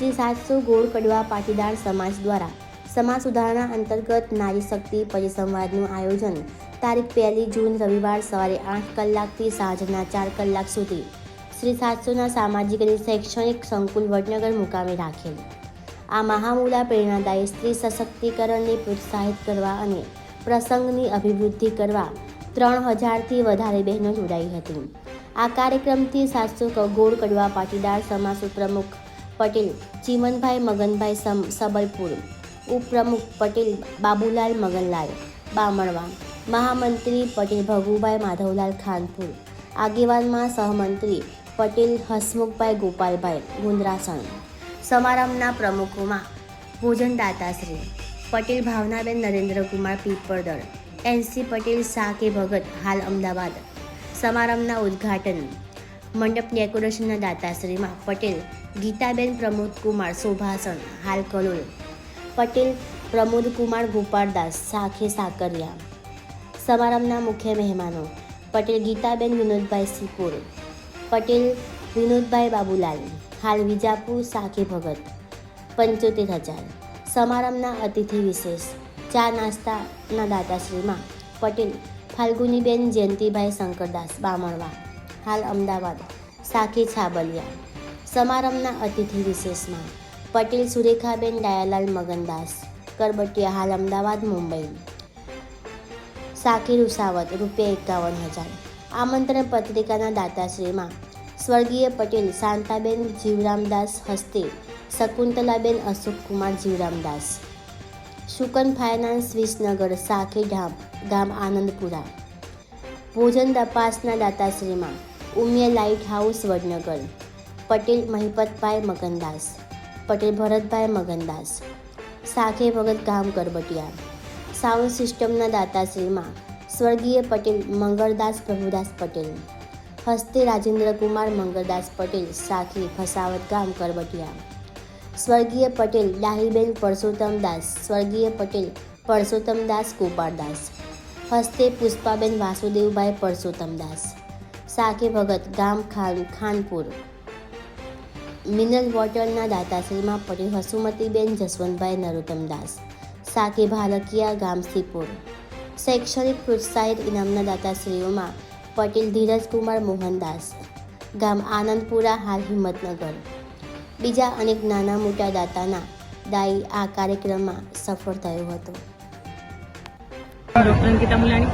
શ્રી સાતસો ગોળ કડવા પાટીદાર સમાજ દ્વારા સમાજ સુધારણા અંતર્ગત નારી શક્તિ પરિસંવાદનું આયોજન. તારીખ પહેલી જૂન રવિવાર સવારે આઠ કલાકથી સાંજના ચાર કલાક સુધી શ્રી સાતસોના સામાજિક અને શૈક્ષણિક સંકુલ વડનગર મુકામે રાખેલ. આ મહામૂલા પ્રેરણાદાયી સ્ત્રી સશક્તિકરણને પ્રોત્સાહિત કરવા અને પ્રસંગની અભિવૃદ્ધિ કરવા ત્રણ હજારથી વધારે બહેનો જોડાઈ હતી. આ કાર્યક્રમથી સાતસો ગોળ કડવા પાટીદાર સમાજ પ્રમુખ પટેલ, ચીમનભાઈ મગનભાઈ સબલપુર, ઉપપ્રમુખ પટેલ, બાબુલાલ મગનલાલ બામણવા મહામંત્રી પટેલ, ભગુભાઈ માધવલાલ ખાનપુર, આગેવાનમાં સહમંત્રી પટેલ, હસમુખભાઈ ગોપાલભાઈ, ગુંદરાસણ. સમારંભના પ્રમુખોમાં ભોજનદાતાશ્રી પટેલ, ભાવનાબેન નરેન્દ્રકુમાર પીપળદળ એનસી પટેલ સાકે ભગત, હાલ અમદાવાદ. સમારંભના ઉદ્ઘાટન મંડપ ડેકોરેશનના દાતાશ્રીમાં પટેલ, ગીતાબેન પ્રમોદકુમાર શોભાસણ હાલ કલોલ. પટેલ પ્રમોદકુમાર ગોપાળદાસ, સાખે સાકરિયા. સમારંભના મુખ્ય મહેમાનો, પટેલ, ગીતાબેન, વિનોદભાઈ સિપોર પટેલ, વિનોદભાઈ બાબુલાલ. હાલ વિજાપુર, સાખે ભગત. પંચોતેર હજાર. સમારંભના અતિથિ વિશેષ, ચા નાસ્તાના દાતાશ્રીમાં પટેલ, ફાલ્ગુનીબેન, જયંતિભાઈ શંકરદાસ, બામણવા. હાલ અમદાવાદ સાખી છાબલિયા. સમારંભના અતિથિ વિશેષમાં પટેલ સુરેખાબેન દયાલાલ મગનદાસ. કરબટીયા હાલ અમદાવાદ, મુંબઈ. સાખી રૂસાવત રૂપિયા એકાવન હજાર. આમંત્રણ પત્રિકાના દાતાશ્રીમાં સ્વર્ગીય પટેલ શાંતાબેન જીવરામદાસ હસ્તે, શકુંતલાબેન અશોકકુમાર જીવરામદાસ. શુકન ફાઇનાન્સ વિસનગર સાખી ધામ ગામ આનંદપુરા. ભોજન તપાસના દાતાશ્રીમાં ઉમિયા લાઇટ હાઉસ, વડનગર. પટેલ, મહિપતભાઈ, મગનદાસ. પટેલ, ભરતભાઈ, મગનદાસ. સાખે ભગત ગામ, કરબટિયા. સાઉન્ડ સિસ્ટમના દાતાશ્રીમાં સ્વર્ગીય પટેલ, મંગળદાસ પ્રભુદાસ પટેલ. હસ્તે રાજેન્દ્ર કુમાર મંગળદાસ પટેલ, સાખી ફસાવત ગામ, કરબટિયા. સ્વર્ગીય પટેલ, ડાહીબેન પરસોત્તમદાસ સ્વર્ગીય પટેલ પરસોત્તમદાસ ગોપાળદાસ. હસ્તે પુષ્પાબેન વાસુદેવભાઈ પરસોત્તમદાસ સાકે ભગત ગામ ખાન ખાનપુર. મિનરલ વોટરના દાતાશ્રીમાં પટેલ હસુમતીબેન જસવંતભાઈ નરોત્તમદાસ સાકે ભારકિયા ગામ સિપુર શૈક્ષણિક પ્રોત્સાહિત ઇનામના દાતાશ્રીઓમાં પટેલ ધીરજકુમાર મોહનદાસ ગામ આનંદપુરા હાલ હિંમતનગર. બીજા અનેક નાના મોટા દાતાના દાઈ આ કાર્યક્રમમાં સફળ થયો હતો. ડૉક્ટર અંકિતા મુલાણી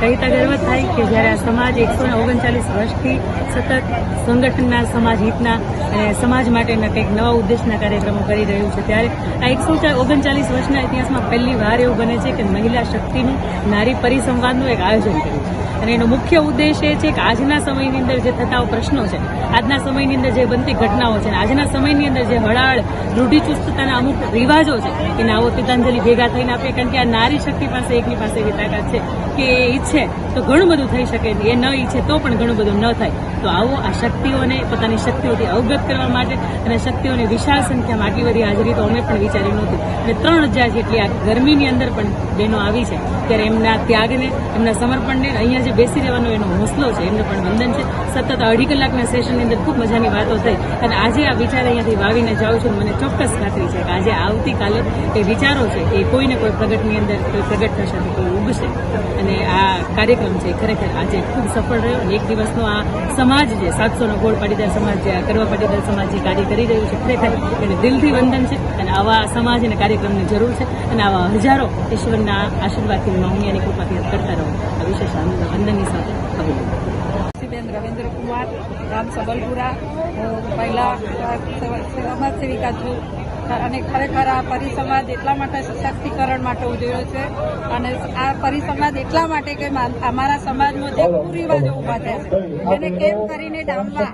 કહેતા ગર્વ થાય કે જ્યારે આ સમાજ એકસો ઓગણચાલીસ વર્ષથી સતત સંગઠનના, સમાજ હિતના અને સમાજ માટેના કંઈક નવા ઉદ્દેશના કાર્યક્રમો કરી રહ્યું છે, ત્યારે આ એકસો ઓગણચાલીસ વર્ષના ઇતિહાસમાં પહેલી વાર એવું બને છે કે મહિલા શક્તિનું, નારી પરિસંવાદનું એક આયોજન કર્યું છે. અને એનો મુખ્ય ઉદ્દેશ એ છે કે આજના સમયની અંદર જે થતા પ્રશ્નો છે, આજના સમયની અંદર જે બનતી ઘટનાઓ છે આજના સમયની અંદર જે હળાળ રૂઢિચુસ્તતાના અમુક રિવાજો છે, એને આવો તિતાંજલિ ભેગા થઈને આપે કારણ કે આ નારી શક્તિ પાસે, એકની પાસે એવી છે કે એ ઈચ્છે તો ઘણું બધું થઈ શકે. એ ન ઈચ્છે તો પણ ઘણું બધું ન થાય. તો આવો આ શક્તિઓને, પોતાની શક્તિઓથી અવગત કરવા માટે અને શક્તિઓની વિશાળ સંખ્યામાં આટલી બધી હાજરી તો અમે પણ વિચાર્યું નહોતી. અને ત્રણ હજાર જેટલી આ ગરમીની અંદર પણ બહેનો આવી છે, ત્યારે એમના ત્યાગને, એમના સમર્પણને અહીંયા જે બેસી રહેવાનો એનો હોસલો છે. એમને પણ વંદન છે. સતત અઢી કલાકના સેશનની અંદર ખૂબ મજાની વાતો થઈ. અને આજે આ વિચાર અહીંયાથી વાવીને જાઉં છું મને ચોક્કસ ખાતરી છે કે આજે આવતીકાલે એ વિચારો છે એ કોઈને કોઈ પ્રગટની અંદર કોઈ પ્રગટ થશે તો કોઈ ઉગશે. અને આ કાર્યક્રમ છે ખરેખર આજે ખૂબ સફળ રહ્યો અને એક દિવસનો આ સમાજ જે સાતસોનો ગોળ પાટીદાર સમાજ જે આ કરવા પાટીદાર સમાજ જે કાર્ય કરી રહ્યું છે, ખરેખર એને દિલથી વંદન છે અને આવા સમાજ અને કાર્યક્રમની જરૂર છે અને આવા હજારો ઈશ્વરના આશીર્વાદથી મૌનિયાની કૃપાથી કરતા રહો. આ વિશેષ આનંદ વંદનની સાથે અભિનંદન બેન રવિન્દ્ર કુમાર ગામ સબલપુરા. હું પહેલા સમાજ સેવિકા છું. અને ખરેખર આ પરિસમાજ એટલા માટે સશક્તિકરણ માટે ઉજવ્યો છે. અને આ પરિસમાજ એટલા માટે કે અમારા સમાજમાં જે કુરિવાજો ઊભા થયા છે. એને કેમ કરીને ડામવા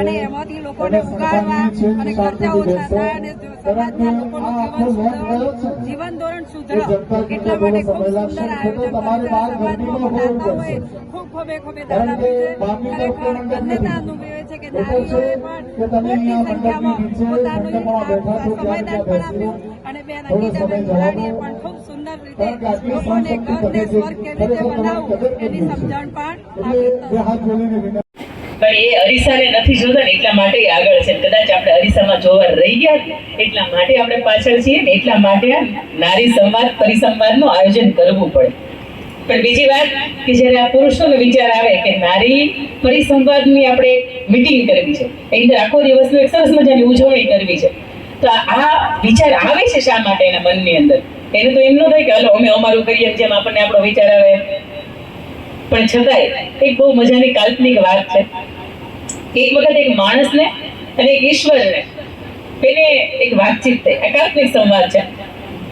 અને એમાંથી લોકોને ઉગાડવા અને ખર્ચા ઓછા થાય અને સમાજના લોકોનું જીવન સુધરવાનું જીવન ધોરણ સુધરે એટલા માટે ખૂબ સુંદર આયોજન સમાજમાં દાતાઓએ ખૂબ ખોબે ખોબે દાન ખરેખર ધન્યતા અનુભવે છે કે નારીઓએ પણ મોટી સંખ્યામાં પોતાનું સમયદાન પણ આપ્યું અને બેન પણ ખૂબ સુંદર રીતે લોકોને ઘરને સ્વર્ગ કેવી રીતે બનાવવું એની સમજણ પણ આપી પણ એ અરીસાને નથી જોતા ને એટલા માટે આગળ છે. કદાચ આપણે અરીસામાં જોવા રહી ગયા એટલા માટે આપણે પાછળ છીએ ને, એટલા માટે નારી સંવાદ, પરિસંવાદનું આયોજન કરવું પડે. પણ બીજી વાત કે જ્યારે આ પુરુષોનો વિચાર આવે કે નારી પરિસંવાદની આપણે મીટિંગ કરવી છે, એની અંદર આખો દિવસનો એક સરસ મજાની ઉજવણી કરવી છે, તો આ- વિચાર આવે છે શા માટે એના મનની અંદર? એને તો એમ ન થાય કે, હલો, અમે અમારું કરીએ, જેમ આપણને આપણો વિચાર આવે. પણ છતાંય એક બહુ મજાની કાલ્પનિક વાત છે. એક વખત એક માણસને અને એક ઈશ્વરને એને એક વાતચીત થઈ. આ કાલ્પનિક સંવાદ છે.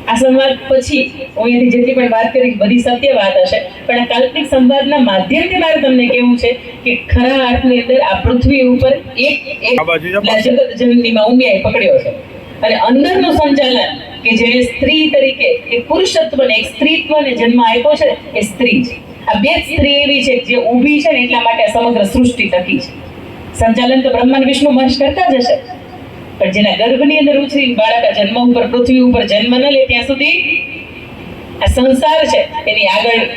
આ સંવાદ પછી હું અહીંયાથી જેટલી પણ વાત કરી બધી સત્ય વાત હશે. પણ આ કાલ્પનિક સંવાદના માધ્યમથી મારે તમને કેવું છે કે ખરા અર્થની અંદર આ પૃથ્વી ઉપર એક એક જગત જનનીમાં ઉમિયાએ પકડ્યો છે. અને અંદરનું સંચાલન કે જેને સ્ત્રી તરીકે એક પુરુષત્વને એક સ્ત્રીત્વને જન્મ આપ્યો છે એ સ્ત્રી છે બે સ્ત્રી એવી છે જે ઊભી છે ને એટલા માટે સમગ્ર સૃષ્ટિ ટકી છે. સંચાલન તો બ્રહ્માંડ વિષ્ણુ મહેશ કરતા જ હશે. પણ જેના ગર્ભની અંદર ઉછરી બાળક જન્મ ઉપર, પૃથ્વી ઉપર જન્મ ન લે ત્યાં સુધી આ સંસાર છે, એની આગળ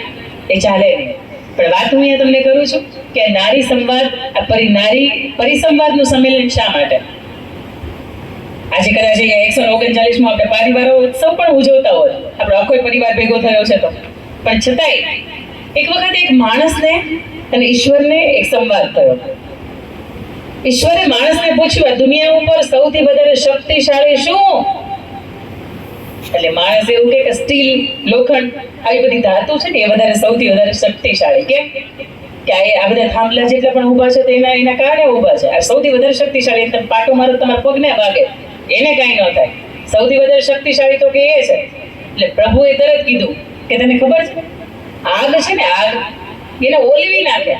એ ચાલે નહીં. પણ વાત હું અહીંયા તમને કરું છું કે નારી સંવાદ, આ પરી, નારી પરિસંવાદનું સંમેલન શા માટે? આજે કદાચ અહીંયા એકસો ઓગણચાલીસમાં આપણે પરિવારો ઉત્સવ પણ ઉજવતા હોય. આપણો આખો પરિવાર ભેગો થયો છે તો. પણ છતાંય એક વખત એક માણસને અને ઈશ્વરને એક સંવાદ થયો. ઈશ્વરે માણસને પૂછ્યું દુનિયા ઉપર સૌથી વધારે શક્તિશાળી શું? એટલે માણસ એવું કે, સ્ટીલ, લોખંડ, આવી બધી ધાતુ છે ને, એ વધારે સૌથી વધારે શક્તિશાળી. કેમ કે આ બધા થાંભલા જેટલા પણ ઊભા છે તેના એના કારણે ઊભા છે. આ સૌથી વધારે શક્તિશાળી તમે પાટો મારો તમારા પગને વાગે એને કાંઈ ન થાય. સૌથી વધારે શક્તિશાળી તો કે એ છે. એટલે પ્રભુએ તરત કીધું કે, તને ખબર છે? આગ છે ને આગ. એને ઓલવી નાખે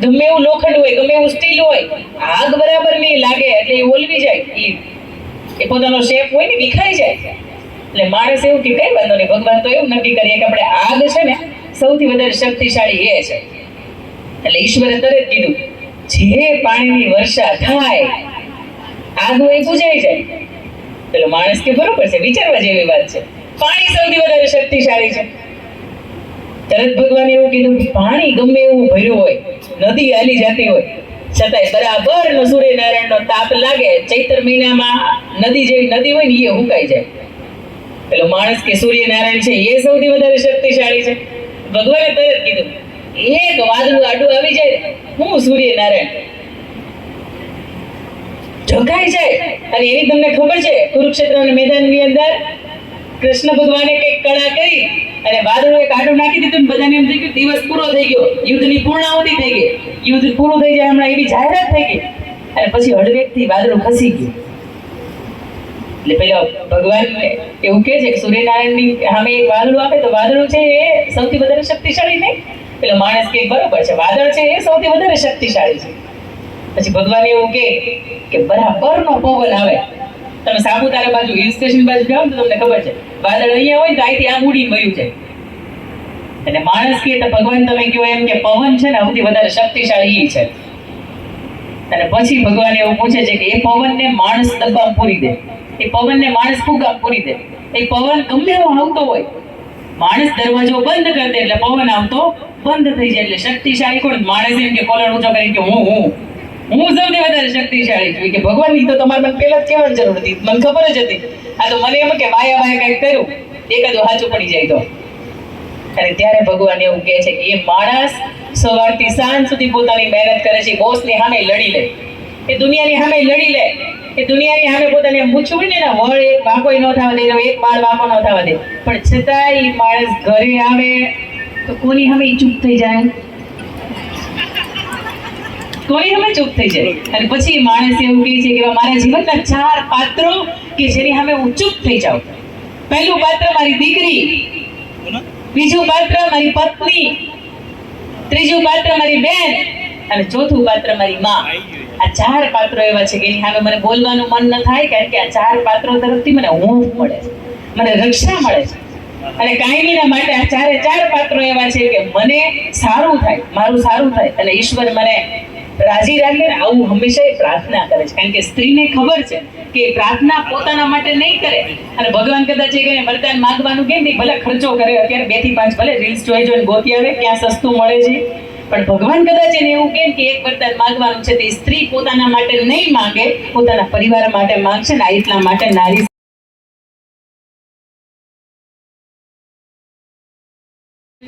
ગમે એવું લોખંડ હોય, ગમે એવું સ્ટીલ હોય, આગ બરાબર નહીં લાગે એટલે એ ઓલવી જાય. એ એ પોતાનો શેપ હોય ને વિખાઈ જાય. એટલે માણસ એવું કે, કઈ વાંધો નહીં, ભગવાન તો એવું નક્કી કરીએ કે આપણે આગ છે ને, સૌથી વધારે શક્તિશાળી એ છે. એટલે ઈશ્વરે તરત કીધું, જે પાણીની વર્ષા થાય, આગ હોય પૂજાઈ જાય. પેલો માણસ કે, બરોબર છે, વિચારવા જેવી વાત છે. પાણી સૌથી વધારે શક્તિશાળી છે. તરત ભગવાને એવું કીધું પાણી ગમે એવું ભર્યું હોય, નદી હાલી જતી હોય, છતાંય બરાબર નો તાપ લાગે, ચૈત્ર મહિનામાં નદી જેવી નદી હોય ને એ હુકાઈ જાય. પેલો માણસ કે સૂર્યનારાયણ છે એ સૌથી વધારે શક્તિશાળી છે. ભગવાને તરત કીધું, એક વાદળું આડું આવી જાય, હું સૂર્યનારાયણ. ઢોકાઈ જાય. અને એની તમને ખબર છે કુરુક્ષેત્ર અને મેદાનની અંદર કૃષ્ણ ભગવાને કંઈક કળા કરી અને બાદળોએ કાઢું નાખી દીધું ને બધાને એમ થઈ ગયું, દિવસ પૂરો થઈ ગયો. યુદ્ધની પૂર્ણાવતિ થઈ ગઈ. યુદ્ધ પૂરું થઈ જાય હમણાં એવી જાહેરાત થઈ ગઈ. અને પછી હળવેકથી વાદળું ખસી ગયું. એટલે પેલા ભગવાન એવું કહે છે કે સૂર્યનારાયણની સામે એક વાદળું આપે તો વાદળું છે એ સૌથી વધારે શક્તિશાળી નહીં? પેલો માણસ કે બરોબર છે, વાદળ છે એ સૌથી વધારે શક્તિશાળી છે. પછી ભગવાન એવું કહે કે બરાબરનો પવન આવે. તમે સાપુતારા બાજુ હિલ સ્ટેશન બાજુ જાઓ ને તો તમને ખબર છે, વાદળ અહીંયા હોય તો અહીંથી આમ ઉડીને વયું જાય. અને માણસ કે તો ભગવાન તમે કહો એમ કે પવન છે ને સૌથી વધારે શક્તિશાળી છે. અને પછી ભગવાન એવું પૂછે છે કે એ પવનને માણસ દબામ પૂરી દે. એ પવનને માણસ ફુગામ પૂરી દે. એ પવન ગમે એવો આવતો હોય, માણસ દરવાજો બંધ કરી દે એટલે પવન આવતો બંધ થઈ જાય. એટલે શક્તિશાળી કોણ? માણસ એમ કે કોલર ઊંચો કરી કે હું હું. હું સૌથી વધારે શક્તિશાળી છું. કે ભગવાનની તો તમારે મને પહેલા જ કહેવાની જરૂર હતી. મને ખબર જ હતી. આ તો મને એમ કે વાયા વાયા કંઈક કર્યું. એકાદું સાચું પડી જાય તો. અને ત્યારે ભગવાન એવું કહે છે કે એ માણસ સવારથી સાંજ સુધી પોતાની મહેનત કરે છે. બોસની સામે લડી લે. એ દુનિયાની સામે લડી લે. એ દુનિયાની સામે પોતાને મૂછવું ને વળ એક વાંકો ન થવા દે એક બાળ વાંકો ન થવા દે. પણ છતાંય માણસ ઘરે આવે તો કોની સામે ચૂપ થઈ જાય? કોની સામે ચૂપ થઈ જાય અને પછી માણસ એવું કહે છે કે મારા જીવનના ચાર પાત્રો કે જેની સામે હું ચૂપ થઈ જાઉં પહેલું પાત્ર મારી દીકરી, બીજું પાત્ર મારી પત્ની, ત્રીજું પાત્ર મારી બેન, અને ચોથું પાત્ર મારી માં. આ ચાર પાત્રો એવા છે કે એની સામે મને બોલવાનું મન ન થાય કારણ કે આ ચાર પાત્રો તરફથી મને ઊંઘ મળે છે. મને રક્ષા મળે છે. અને કાયમીના માટે આ ચારે ચાર પાત્રો એવા છે કે મને સારું થાય, મારું સારું થાય. અને ઈશ્વર મને રાજી રાખે ને આવું હંમેશા પ્રાર્થના કરે છે. કારણ કે સ્ત્રીને ખબર છે કે પ્રાર્થના પોતાના માટે નહીં કરે. અને ભગવાન કદાચ એ કહે, વરદાન માંગવાનું કેમ નહીં? ભલે ખર્ચો કરે, અત્યારે બેથી પાંચ ભલે રીલ્સ જોઈ જોઈને ગોતી આવે, ક્યાં સસ્તું મળે છે. પણ ભગવાન કદાચ એને એવું કેમ કે એક વરદાન માંગવાનું છે, તે સ્ત્રી પોતાના માટે નહીં માંગે, પોતાના પરિવાર માટે માંગશે ને આ એટલા માટે નારી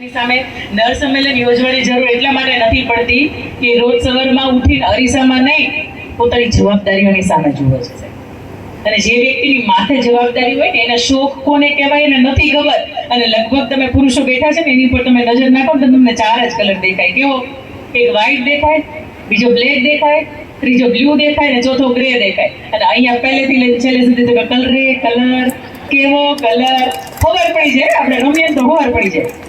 ની સામે નર સંમેલન યોજવાની જરૂર એટલા માટે નથી પડતી કે રોજ સવારમાં ઉઠીને અરીસામાં નહીં, પોતાની જવાબદારીઓની સામે જુએ છે. અને જે વ્યક્તિની માથે જવાબદારી હોય ને, એના શોખ કોને કહેવાય એને નથી ખબર. અને લગભગ તમે પુરુષો બેઠા છે ને, એની પર તમે નજર નાખો તો તમને ચાર જ કલર દેખાય. કેવો? એક વ્હાઈટ દેખાય, બીજો બ્લેક દેખાય, ત્રીજો બ્લુ દેખાય ને ચોથો ગ્રે દેખાય. અને અહીંયા પહેલેથી છેલ્લે સુધી તમે કલરે કલર કેવો? કલર ખબર પડી જાય, આપણે રમીએ તો ખબર પડી જાય.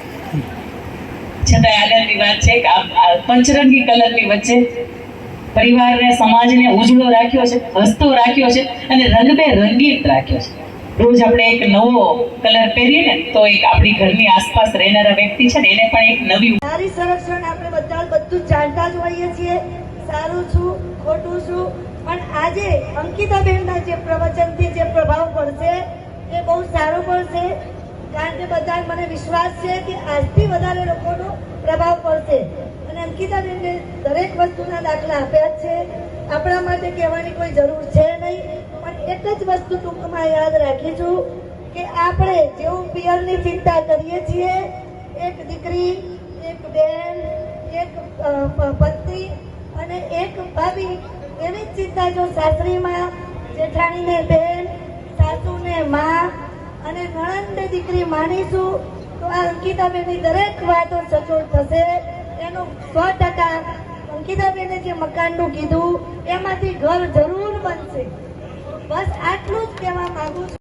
છતાં આનંદની વાત છે કે પંચરંગી કલરની વચ્ચે પરિવારને, સમાજને ઉજળો રાખ્યો છે, હસતો રાખ્યો છે અને રંગબે રંગીત રાખ્યો છે. રોજ આપણે એક નવો કલર પહેરીએ ને, તો એક આપણી ઘરની આસપાસ રહેનારા વ્યક્તિ છે ને, એને પણ એક નવી નારી સંરક્ષણ આપણે બધા બધું જાણતા જ હોઈએ છીએ. સારું છું, ખોટું છું, પણ આજે અંકિતાબેનના જે પ્રવચનથી જે પ્રભાવ પડશે, એ બહુ સારો પડશે. કારણ કે બધા મને વિશ્વાસ છે કે આજથી વધારે લોકોનો પ્રભાવ પડશે. અને અંકિતાબેનને દરેક વસ્તુના દાખલા આપ્યા છે. આપણા માટે કહેવાની કોઈ જરૂર છે નહીં, પણ એક જ વસ્તુ ટૂંકમાં યાદ રાખીશું કે આપણે જેવું પિયરની ચિંતા કરીએ છીએ, એક દીકરી, એક બેન, એક પત્ની અને એક ભાભી એવી જ ચિંતા જો સાસરીમાં, જેઠાણીને બેન, સાસુને માં અને નણંદ દીકરી માનીશું, તો આ અંકિતાબેનની દરેક વાતો સચોટ થશે. એનું સો ટકા અંકિતાબેને જે મકાનનું કીધું, એમાંથી ઘર જરૂર બનશે. બસ આટલું જ કહેવા માંગુ છું.